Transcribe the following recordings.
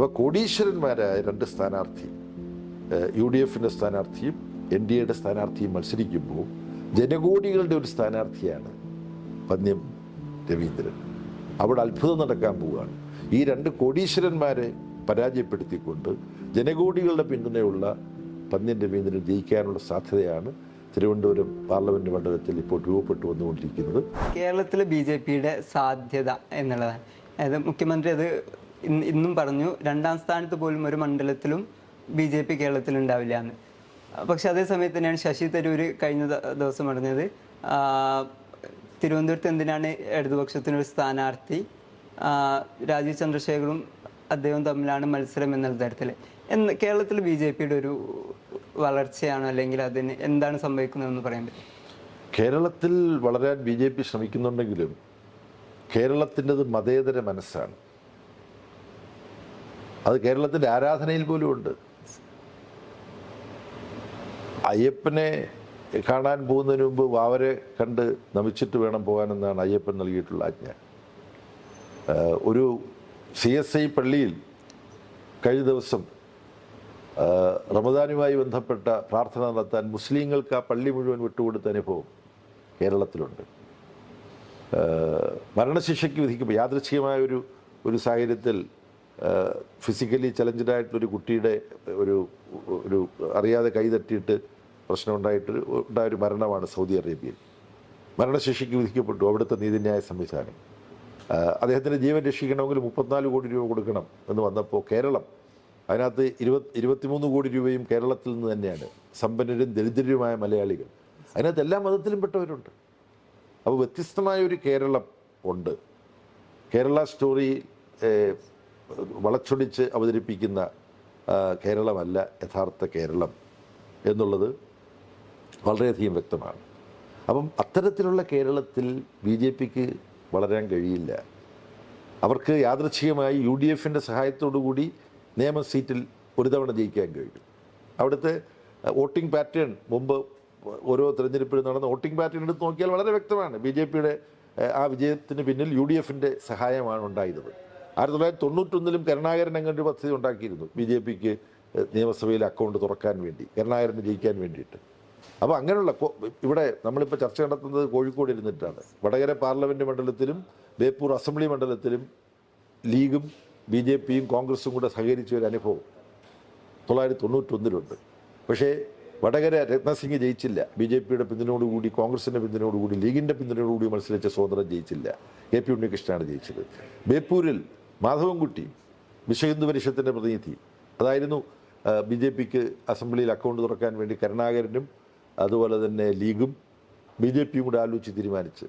അപ്പോൾ കോടീശ്വരന്മാരായ രണ്ട് സ്ഥാനാർത്ഥി യു ഡി എഫിന്റെ സ്ഥാനാർത്ഥിയും എൻ ഡി എയുടെ സ്ഥാനാർത്ഥിയും മത്സരിക്കുമ്പോൾ ജനകോടികളുടെ ഒരു സ്ഥാനാർത്ഥിയാണ് പന്ന്യം രവീന്ദ്രൻ. അവിടെ അത്ഭുതം നടക്കാൻ പോവുകയാണ്. ഈ രണ്ട് കോടീശ്വരന്മാരെ പരാജയപ്പെടുത്തിക്കൊണ്ട് ജനകോടികളുടെ പിന്തുണയുള്ള പന്ന്യൻ രവീന്ദ്രൻ ജയിക്കാനുള്ള സാധ്യതയാണ് തിരുവനന്തപുരം പാർലമെന്റ് മണ്ഡലത്തിൽ ഇപ്പോൾ രൂപപ്പെട്ടു വന്നുകൊണ്ടിരിക്കുന്നത്. കേരളത്തിലെ ബി ജെ പിയുടെ സാധ്യത എന്നുള്ളതാണ്. അതായത് മുഖ്യമന്ത്രി അത് ഇന്ന് പറഞ്ഞു രണ്ടാം സ്ഥാനത്ത് പോലും ഒരു മണ്ഡലത്തിലും ബി ജെ പി കേരളത്തിൽ ഉണ്ടാവില്ല എന്ന് പക്ഷെ അതേ സമയത്ത് തന്നെയാണ് ശശി തരൂർ കഴിഞ്ഞ ദിവസം പറഞ്ഞത് തിരുവനന്തപുരത്ത് എന്തിനാണ് ഇടതുപക്ഷത്തിനൊരു സ്ഥാനാർത്ഥി രാജീവ് ചന്ദ്രശേഖറും അദ്ദേഹം തമ്മിലാണ് മത്സരം എന്നുള്ള തരത്തിൽ എന്ന് കേരളത്തിൽ ബി ജെ പിയുടെ ഒരു വളർച്ചയാണോ അല്ലെങ്കിൽ അതിന് എന്താണ് സംഭവിക്കുന്നതെന്ന് പറയാൻ പറ്റും? കേരളത്തിൽ വളരാൻ ബി ജെ പി ശ്രമിക്കുന്നുണ്ടെങ്കിലും കേരളത്തിന്റെത് മതേതര മനസ്സാണ്. അത് കേരളത്തിന്റെ ആരാധനയിൽ പോലും ഉണ്ട്. അയ്യപ്പനെ കാണാൻ പോകുന്നതിന് മുമ്പ് വാവരെ കണ്ട് നമിച്ചിട്ട് വേണം പോകാനെന്നാണ് അയ്യപ്പൻ നൽകിയിട്ടുള്ള ആജ്ഞ. ഒരു സി എസ് ഐ പള്ളിയിൽ കഴിഞ്ഞ ദിവസം റമദാനുമായി ബന്ധപ്പെട്ട പ്രാർത്ഥന നടത്താൻ മുസ്ലിങ്ങൾക്ക് ആ പള്ളി മുഴുവൻ വിട്ടുകൊടുത്ത അനുഭവം കേരളത്തിലുണ്ട്. മരണശിക്ഷയ്ക്ക് വിധിക്കുമ്പോൾ യാദൃച്ഛികമായ ഒരു ഒരു സാഹചര്യത്തിൽ ഫിസിക്കലി ചലഞ്ചഡായിട്ടുള്ളൊരു കുട്ടിയുടെ ഒരു ഒരു അറിയാതെ കൈതട്ടിയിട്ട് പ്രശ്നമുണ്ടായിട്ട് ഉണ്ടായ ഒരു മരണമാണ് സൗദി അറേബ്യയിൽ. മരണശിക്ഷയ്ക്ക് വിധിക്കപ്പെട്ടു. അവിടുത്തെ നീതിന്യായ സംവിധാനം. അദ്ദേഹത്തിന്റെ ജീവൻ രക്ഷിക്കണമെങ്കിൽ മുപ്പത്തിനാല് കോടി രൂപ കൊടുക്കണം എന്ന് വന്നപ്പോൾ കേരളം അതിനകത്ത് ഇരുപത് ഇരുപത്തിമൂന്ന് കോടി രൂപയും കേരളത്തിൽ നിന്ന് തന്നെയാണ്. സമ്പന്നരും ദരിദ്രരുമായ മലയാളികൾ. അതിനകത്ത് എല്ലാ മതത്തിലും പെട്ടവരുണ്ട്. അപ്പോൾ വ്യത്യസ്തമായ ഒരു കേരളം ഉണ്ട്. കേരള സ്റ്റോറി വളച്ചൊടിച്ച് അവതരിപ്പിക്കുന്ന കേരളമല്ല യഥാർത്ഥ കേരളം എന്നുള്ളത് വളരെയധികം വ്യക്തമാണ്. അപ്പം അത്തരത്തിലുള്ള കേരളത്തിൽ ബി ജെ പിക്ക് വളരാൻ കഴിയില്ല. അവർക്ക് യാദൃച്ഛികമായി യു ഡി എഫിന്റെ സഹായത്തോടുകൂടി നിയമ സീറ്റിൽ ഒരു തവണ ജയിക്കാൻ കഴിയും. അവിടുത്തെ വോട്ടിംഗ് പാറ്റേൺ മുമ്പ് ഓരോ തിരഞ്ഞെടുപ്പിലും നടന്ന വോട്ടിംഗ് പാറ്റേൺ എടുത്ത് നോക്കിയാൽ വളരെ വ്യക്തമാണ്. ബി ജെ പിയുടെ ആ വിജയത്തിന് പിന്നിൽ യു ഡി എഫിന്റെ സഹായമാണ് ഉണ്ടായിരുന്നത് ആയിരത്തി തൊള്ളായിരത്തി തൊണ്ണൂറ്റൊന്നിലും കരുണാകരൻ അങ്ങനെ ഒരു പദ്ധതി ഉണ്ടാക്കിയിരുന്നു. ബി ജെ പിക്ക് നിയമസഭയിൽ അക്കൗണ്ട് തുറക്കാൻ വേണ്ടി കരുണാകരന് ജയിക്കാൻ വേണ്ടിയിട്ട്. അപ്പോൾ അങ്ങനെയുള്ള ഇവിടെ നമ്മളിപ്പോൾ ചർച്ച നടത്തുന്നത് കോഴിക്കോട് ഇരുന്നിട്ടാണ്. വടകര പാർലമെന്റ് മണ്ഡലത്തിലും ബേപ്പൂർ അസംബ്ലി മണ്ഡലത്തിലും ലീഗും ബി ജെ പിയും കോൺഗ്രസും കൂടെ സഹകരിച്ച ഒരു അനുഭവം. തൊള്ളായിരത്തി തൊണ്ണൂറ്റൊന്നിലുണ്ട് പക്ഷേ വടകര രത്നസിംഗ് ജയിച്ചില്ല. ബി ജെ പിയുടെ പിന്തുണയോടുകൂടി കോൺഗ്രസിന്റെ പിന്തുണയോടുകൂടി ലീഗിന്റെ പിന്തുണയോടുകൂടി മത്സരിച്ച സ്വതന്ത്രം ജയിച്ചില്ല. കെ പി ഉണ്ണികൃഷ്ണനാണ് ജയിച്ചത്. ബേപ്പൂരിൽ മാധവൻകുട്ടി വിശ്വഹിന്ദു പരിഷത്തിന്റെ പ്രതിനിധി. അതായിരുന്നു ബി ജെ പിക്ക് അസംബ്ലിയിൽ അക്കൗണ്ട് തുറക്കാൻ വേണ്ടി കരുണാകരനും അതുപോലെ തന്നെ ലീഗും ബി ജെ പിയും കൂടെ ആലോചിച്ച് തീരുമാനിച്ച്.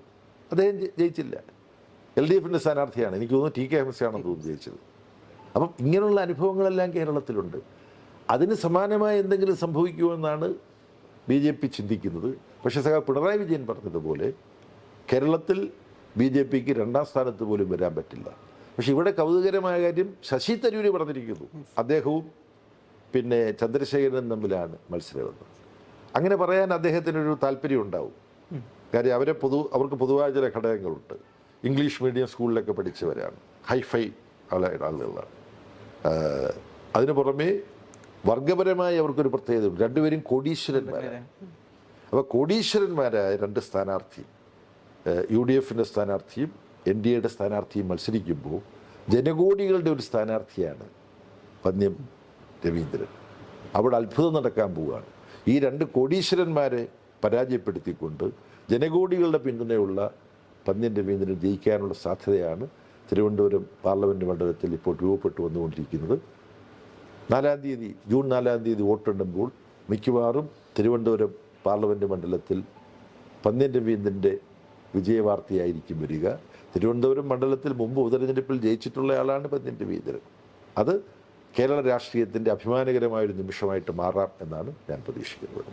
അദ്ദേഹം ജയിച്ചില്ല. എൽ ഡി എഫിന്റെ സ്ഥാനാർത്ഥിയാണ്. എനിക്ക് തോന്നുന്നു ടി കെ ഹംസയാണെന്ന് തോന്നുന്നു ജയിച്ചത്. അപ്പം ഇങ്ങനെയുള്ള അനുഭവങ്ങളെല്ലാം കേരളത്തിലുണ്ട്. അതിന് സമാനമായ എന്തെങ്കിലും സംഭവിക്കുമെന്നാണ് ബി ജെ പി ചിന്തിക്കുന്നത്. പക്ഷേ സഹ പിണറായി വിജയൻ പറഞ്ഞതുപോലെ കേരളത്തിൽ ബി ജെ പിക്ക് രണ്ടാം സ്ഥാനത്ത് പോലും വരാൻ പറ്റില്ല. പക്ഷെ ഇവിടെ കൗതുകരമായ കാര്യം ശശി തരൂര് പറഞ്ഞിരിക്കുന്നു. അദ്ദേഹവും പിന്നെ ചന്ദ്രശേഖരനും തമ്മിലാണ് മത്സരമെന്ന്. അങ്ങനെ പറയാൻ അദ്ദേഹത്തിനൊരു താല്പര്യം ഉണ്ടാവും. കാര്യം അവരെ പൊതു അവർക്ക് പൊതുവായ ചില ഘടകങ്ങളുണ്ട്. ഇംഗ്ലീഷ് മീഡിയം സ്കൂളിലൊക്കെ പഠിച്ചവരാണ്. ഹൈഫൈ ആളുകളാണ്. അതിനു പുറമെ വർഗപരമായി അവർക്കൊരു പ്രത്യേകതയുണ്ട്. രണ്ടുപേരും കോടീശ്വരന്മാരാണ്. അപ്പോൾ കോടീശ്വരന്മാരായ രണ്ട് സ്ഥാനാർത്ഥി യു ഡി എഫിന്റെ സ്ഥാനാർത്ഥിയും എൻ ഡി എയുടെ സ്ഥാനാർത്ഥിയും മത്സരിക്കുമ്പോൾ ജനകോടികളുടെ ഒരു സ്ഥാനാർത്ഥിയാണ് പന്ന്യം രവീന്ദ്രൻ. അവിടെ അത്ഭുതം നടക്കാൻ പോവുകയാണ്. ഈ രണ്ട് കോടീശ്വരന്മാരെ പരാജയപ്പെടുത്തിക്കൊണ്ട് ജനകോടികളുടെ പിന്തുണയുള്ള പന്ന്യൻ രവീന്ദ്രൻ ജയിക്കാനുള്ള സാധ്യതയാണ് തിരുവനന്തപുരം പാർലമെന്റ് മണ്ഡലത്തിൽ ഇപ്പോൾ രൂപപ്പെട്ടു വന്നുകൊണ്ടിരിക്കുന്നത്. നാലാം തീയതി ജൂൺ നാലാം തീയതി വോട്ടെണ്ണുമ്പോൾ മിക്കവാറും തിരുവനന്തപുരം പാർലമെന്റ് മണ്ഡലത്തിൽ പന്ന്യൻ രവീന്ദ്രന്റെ വിജയവാർത്തയായിരിക്കും വരിക. തിരുവനന്തപുരം മണ്ഡലത്തിൽ മുമ്പ് ഉപതെരഞ്ഞെടുപ്പിൽ ജയിച്ചിട്ടുള്ള ആളാണ് പന്ന്യൻ വീതരൻ അത് കേരള രാഷ്ട്രീയത്തിന്റെ അഭിമാനകരമായൊരു നിമിഷമായിട്ട് മാറാം എന്നാണ് ഞാൻ പ്രതീക്ഷിക്കുന്നത്.